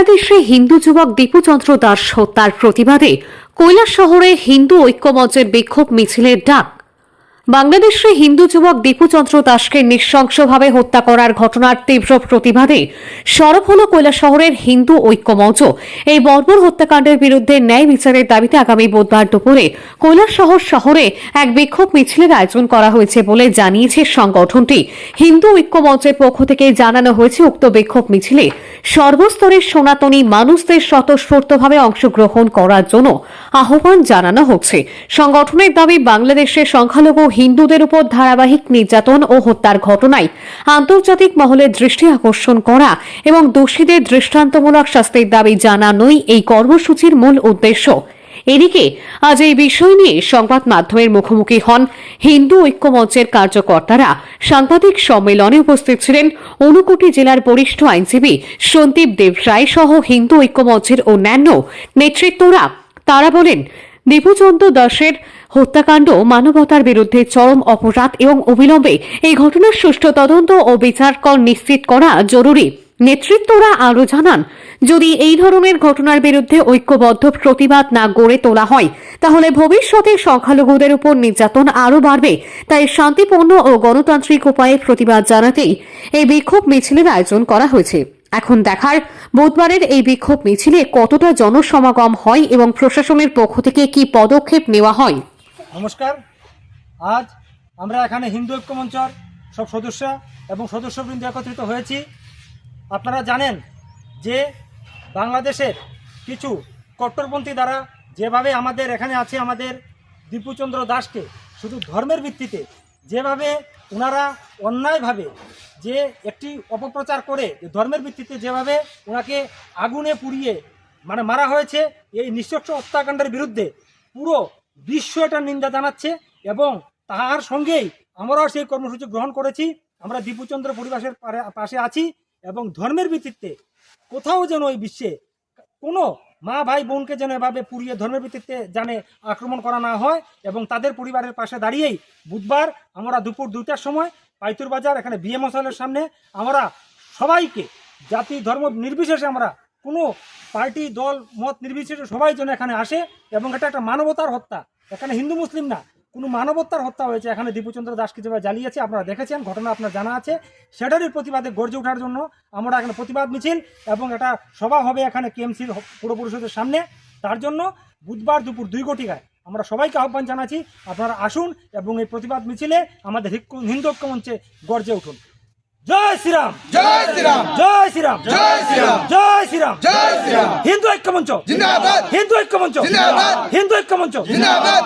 বাংলাদেশে হিন্দু যুবক দীপুচন্দ্র দাস হত্যার প্রতিবাদে কৈলাস শহরে হিন্দু ঐক্যমঞ্চের বিক্ষোভ মিছিলের ডাক বাংলাদেশে হিন্দু যুবক দীপুচন্দ্র দাসকে নৃশংসভাবে হত্যা করার ঘটনার তীব্র প্রতিবাদে সরব হল শহরের হিন্দু ঐক্যমঞ্চ। এই বর্বর হত্যাকাণ্ডের বিরুদ্ধে ন্যায় বিচারের দাবিতে আগামী বুধবার দুপুরে শহর শহরে এক বিক্ষোভ মিছিলের আয়োজন করা হয়েছে বলে জানিয়েছে সংগঠনটি। হিন্দু ঐক্যমঞ্চের পক্ষ থেকে জানানো হয়েছে উক্ত বিক্ষোভ মিছিলে সর্বস্তরের সনাতনী মানুষদের স্বতঃস্ফূর্তভাবে অংশগ্রহণ করার জন্য আহ্বান জানানো হচ্ছে। সংগঠনের দাবি, বাংলাদেশের সংখ্যালঘু হিন্দুদের উপর ধারাবাহিক নির্যাতন ও হত্যার ঘটনায় আন্তর্জাতিক মহলে দৃষ্টি আকর্ষণ করা এবং দোষীদের দৃষ্টান্তমূলক শাস্তির দাবি জানানোই এই কর্মসূচির মূল উদ্দেশ্য। এদিকে, আজ এই বিষয় নিয়ে সংবাদ মাধ্যমের মুখোমুখি হন হিন্দু ঐক্যমঞ্চের কার্যকর্তারা। সাংবাদিক সম্মেলনে উপস্থিত ছিলেন ঊনকোটি জেলার বরিষ্ঠ আইনজীবী সন্দীপ দেব রায় সহ হিন্দু ঐক্যমঞ্চের অন্যান্য নেতৃত্বরা। তারা বলেন দীপুচন্দ্র দাসের হত্যাকাণ্ড, মানবতার বিরুদ্ধে চরম অপরাধ এবং অবিলম্বে এই ঘটনার সুষ্ঠু তদন্ত ও বিচারকর নিশ্চিত করা জরুরি। নেতৃত্বরা আরও জানান, যদি এই ধরনের ঘটনার বিরুদ্ধে ঐক্যবদ্ধ প্রতিবাদ না গড়ে তোলা হয়, তাহলে ভবিষ্যতে সংখ্যালঘুদের উপর নির্যাতন আরও বাড়বে। তাই শান্তিপূর্ণ ও গণতান্ত্রিক উপায়ে প্রতিবাদ জানাতেই এই বিক্ষোভ মিছিলের আয়োজন করা হয়েছে। এখন দেখার বুধবারের এই বিক্ষোভ মিছিলে কতটা জনসমাগম হয় এবং প্রশাসনের পক্ষ থেকে কি পদক্ষেপ নেওয়া হয়? নমস্কার। আজ আমরা এখানে হিন্দু ঐক্যমঞ্চর সব সদস্য এবং সদস্যবৃন্দ একত্রিত হয়েছি। আপনারা জানেন যে বাংলাদেশের কিছু কট্টরপন্থী দ্বারা যেভাবে আমাদের এখানে আছে আমাদের দীপুচন্দ্র দাসকে শুধু ধর্মের ভিত্তিতে যেভাবে ওনারা অন্যায়ভাবে যে একটি অপপ্রচার করে ধর্মের ভিত্তিতে যেভাবে ওনাকে আগুনে পুড়িয়ে মানে মারা হয়েছে, এই নিঃশস্ব হত্যাকাণ্ডের বিরুদ্ধে পুরো বিশ্ব এটার নিন্দা জানাচ্ছে এবং তাহার সঙ্গেই আমরাও সেই কর্মসূচি গ্রহণ করেছি। আমরা দীপুচন্দ্র পরিবেশের পাশে আছি এবং ধর্মের ভিত্তিতে কোথাও যেন ওই বিশ্বে কোনো মা ভাই বোনকে যেন এভাবে পুড়িয়ে ধর্মের ভিত্তিতে জানে আক্রমণ করা না হয় এবং তাদের পরিবারের পাশে দাঁড়িয়েই বুধবার আমরা দুপুর দুইটার সময় পাইতুর বাজার, এখানে বিএম হসলের সামনে আমরা সবাইকে জাতি ধর্ম নির্বিশেষে আমরা কোনো পার্টি, দল, মত নির্বিশেষে সবাই যেন এখানে আসে এবং এটা একটা মানবতার হত্যা। এখানে হিন্দু, মুসলিম না কোনো মানবতার হত্যা হয়েছে। এখানে দীপুচন্দ্র দাসকে যেভাবে জ্বালিয়েছে আপনারা দেখেছেন ঘটনা আপনার জানা আছে। সেটারই প্রতিবাদে গর্জে ওঠার জন্য আমরা এখানে প্রতিবাদ মিছিল এবং এটা সভা হবে এখানে কেএমসির পুর পরিষদের সামনে। তার জন্য বুধবার দুপুর দুই ঘটিকায় আমরা সবাইকে আহ্বান জানাচ্ছি আপনারা আসুন এবং এই প্রতিবাদ মিছিলে আমাদের হিন্দু ঐক্যমঞ্চে গর্জে উঠুন। জয় শ্রীরাম! জয় শ্রীরাম! জয় শ্রীরাম! জয় শ্রীরাম! জয় শ্রীরাম! জয় শ্রীরাম! হিন্দু ঐক্যমঞ্চ জিন্দাবাদ! হিন্দু ঐক্যমঞ্চ জিন্দাবাদ। হিন্দু ঐক্যমঞ্চ জিন্দাবাদ!